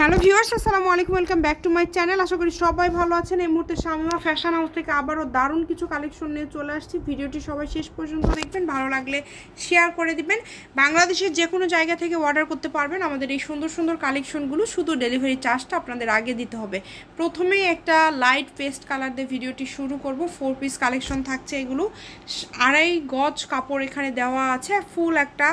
Hello viewers, আসসালামু আলাইকুম, welcome back to my channel. আশা করি সবাই ভালো আছেন। এই মুহূর্তে শামিমা ফ্যাশন হাউস থেকে আবারও দারুণ কিছু কালেকশন নিয়ে চলে আসছি। ভিডিওটি সবাই শেষ পর্যন্ত দেখবেন, ভালো লাগলে শেয়ার করে দিবেন। বাংলাদেশের যে কোনো জায়গা থেকে অর্ডার করতে পারবেন। আমাদের এই সুন্দর সুন্দর কালেকশনগুলো শুধু ডেলিভারি চার্জটা আপনাদের আগে দিতে হবে। প্রথমেই একটা লাইট পেস্ট কালার দিয়ে ভিডিওটি শুরু করব। ফোর পিস কালেকশন থাকছে এগুলো। আড়াই গজ কাপড় এখানে দেওয়া আছে। ফুল একটা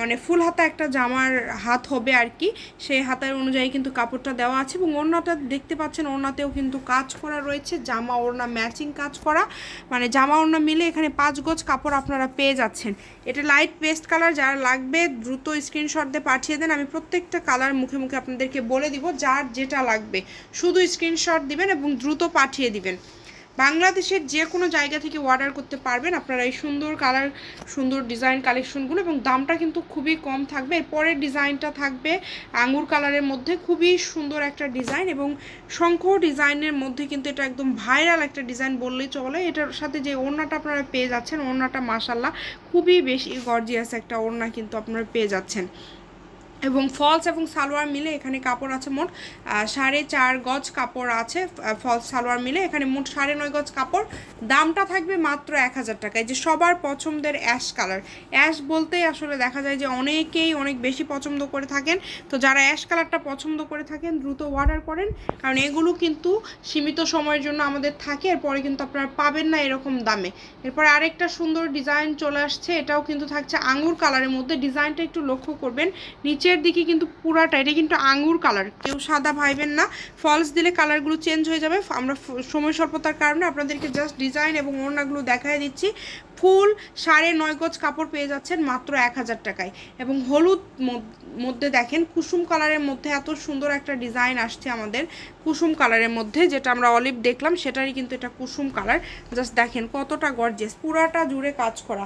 মানে ফুল হাতা একটা জামার হাত হবে আর কি। সেই হাতের অনুযায়ী কিন্তু কাপড়টা দেওয়া আছে এবং ওড়নাটা দেখতে পাচ্ছেন, ওড়নাতেও কিন্তু কাজ করা রয়েছে, জামা ওড়না ম্যাচিং কাজ করা। মানে জামা ওড়না মিলে এখানে পাঁচ গজ কাপড় আপনারা পেয়ে যাচ্ছেন। এটা লাইট পেস্ট কালার যারা লাগবে দ্রুত স্ক্রিনশট দিয়ে পাঠিয়ে দেন। আমি প্রত্যেকটা কালার মুখে মুখে আপনাদেরকে বলে দিব যার যেটা লাগবে। শুধু স্ক্রিনশট দিবেন এবং দ্রুত পাঠিয়ে দিবেন। বাংলাদেশের যে কোনো জায়গা থেকে অর্ডার করতে পারবেন। আপনারা এই সুন্দর কালার সুন্দর ডিজাইন কালেকশনগুলো এবং দামটা কিন্তু খুবই কম থাকবে। এরপরের ডিজাইনটা থাকবে আঙুর কালারের মধ্যে। খুবই সুন্দর একটা ডিজাইন এবং শঙ্খ ডিজাইনের মধ্যে কিন্তু এটা একদম ভাইরাল একটা ডিজাইন বললেই চলে। এটার সাথে যে ওড়নাটা আপনারা পেয়ে যাচ্ছেন, ওড়নাটা মাসাল্লাহ খুবই বেশি গর্জিয়াস একটা ওড়না কিন্তু আপনারা পেয়ে যাচ্ছেন। এবং ফলস এবং সালোয়ার মিলে এখানে কাপড় আছে মোট সাড়ে চার গজ কাপড় আছে ফলস সালোয়ার মিলে। এখানে মোট সাড়ে নয় গজ কাপড়। দামটা থাকবে মাত্র এক হাজার টাকায় যে সবার পছন্দের অ্যাশ কালার অ্যাশ বলতেই আসলে দেখা যায় যে অনেকেই অনেক বেশি পছন্দ করে থাকেন। তো যারা অ্যাশ কালারটা পছন্দ করে থাকেন, দ্রুত অর্ডার করেন। কারণ এগুলো কিন্তু সীমিত সময়ের জন্য আমাদের থাকে, এরপরে কিন্তু আপনারা পাবেন না এরকম দামে। এরপরে আরেকটা সুন্দর ডিজাইন চলে আসছে। এটাও কিন্তু থাকছে আঙুর কালারের মধ্যে। ডিজাইনটা একটু লক্ষ্য করবেন। নিচের দিকে কিন্তু পুরাটা, এটা কিন্তু আঙুর কালার কেউ সাদা ভাইবেন না ফলস দিলে কালারগুলো চেঞ্জ হয়ে যাবে। আমরা সময় স্বল্পতার কারণে আপনাদেরকে জাস্ট ডিজাইন এবং ওড়নাগুলো দেখাই দিচ্ছি। ফুল সাড়ে নয় গজ কাপড় পেয়ে যাচ্ছেন মাত্র এক হাজার টাকায়। এবং হলুদ মধ্যে দেখেন, কুসুম কালারের মধ্যে এত সুন্দর একটা ডিজাইন আসছে আমাদের কুসুম কালারের মধ্যে, যেটা আমরা অলিভ দেখলাম, সেটারই কিন্তু এটা কুসুম কালার। জাস্ট দেখেন কতটা গর্জিয়াস, পুরাটা জুড়ে কাজ করা,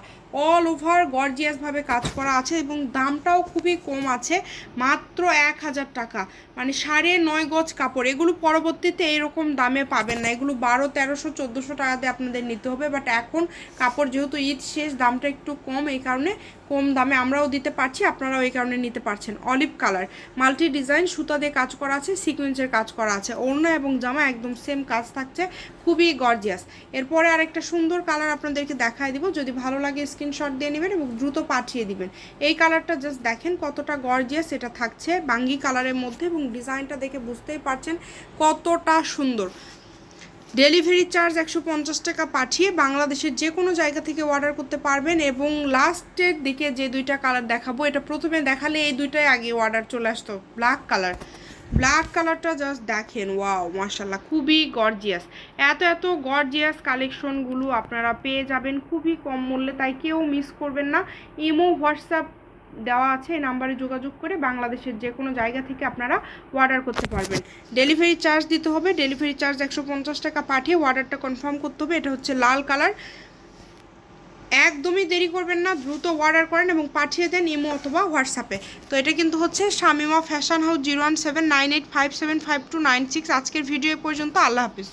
অল ওভার গর্জিয়াসভাবে কাজ করা আছে এবং দামটাও খুবই কম আছে, মাত্র এক হাজার টাকা। মানে সাড়ে নয় গজ কাপড়, এগুলো পরবর্তীতে এরকম দামে পাবেন না। এগুলো বারো, তেরোশো, চোদ্দোশো টাকাতে আপনাদের নিতে হবে, বাট এখন কাপড় যেহেতু ঈদ শেষ, দামটা একটু কম, এই কারণে কম দামে আমরাও দিতে পারছি, আপনারাও এই কারণে নিতে পারছেন। অলিভ কালার, মাল্টি ডিজাইন, সুতা দিয়ে কাজ করা আছে, সিকোয়েন্সের কাজ করা আছে, ওড়না এবং জামা একদম সেম কাজ থাকছে, খুবই গর্জিয়াস এরপরে আরেকটা সুন্দর কালার আপনাদেরকে দেখায় দিব, যদি ভালো লাগে স্ক্রিনশট দিয়ে নেবেন এবং দ্রুত পাঠিয়ে দিবেন। এই কালারটা জাস্ট দেখেন কতটা গর্জিয়াস এটা থাকছে, বাঙ্গি কালারের মধ্যে এবং ডিজাইনটা দেখে বুঝতেই পারছেন কতটা সুন্দর। ডেলিভারি চার্জ একশো পঞ্চাশ টাকা পাঠিয়ে বাংলাদেশের যে কোনো জায়গা থেকে অর্ডার করতে পারবেন এবং লাস্টের দিকে যে দুইটা কালার দেখাবো, এটা প্রথমে দেখালে এই দুইটাই আগে অর্ডার চলে আসতো ব্ল্যাক কালার ব্ল্যাক কালারটা জাস্ট দেখেন ওয়াও মাশাল্লাহ খুবই গর্জিয়াস এত এত গর্জিয়াস কালেকশনগুলো আপনারা পেয়ে যাবেন, খুবই কম মূল্যে, তাই কেউ মিস করবেন না। ইমো, হোয়াটসঅ্যাপ দেওয়া আছে, এই নাম্বারে যোগাযোগ করে বাংলাদেশের যে কোনো জায়গা থেকে আপনারা অর্ডার করতে পারবেন। ডেলিভারি চার্জ দিতে হবে ডেলিভারি চার্জ একশো পঞ্চাশ টাকা পাঠিয়ে অর্ডারটা কনফার্ম করতে হবে। এটা হচ্ছে লাল কালার। একদমই দেরি করবেন না, দ্রুত অর্ডার করেন এবং পাঠিয়ে দেন ইমো অথবা হোয়াটসঅ্যাপে। তো এটা কিন্তু হচ্ছে Shamima fashion house zero one seven nine eight five seven five two nine six আজকের ভিডিও পর্যন্ত, আল্লাহ হাফিজ।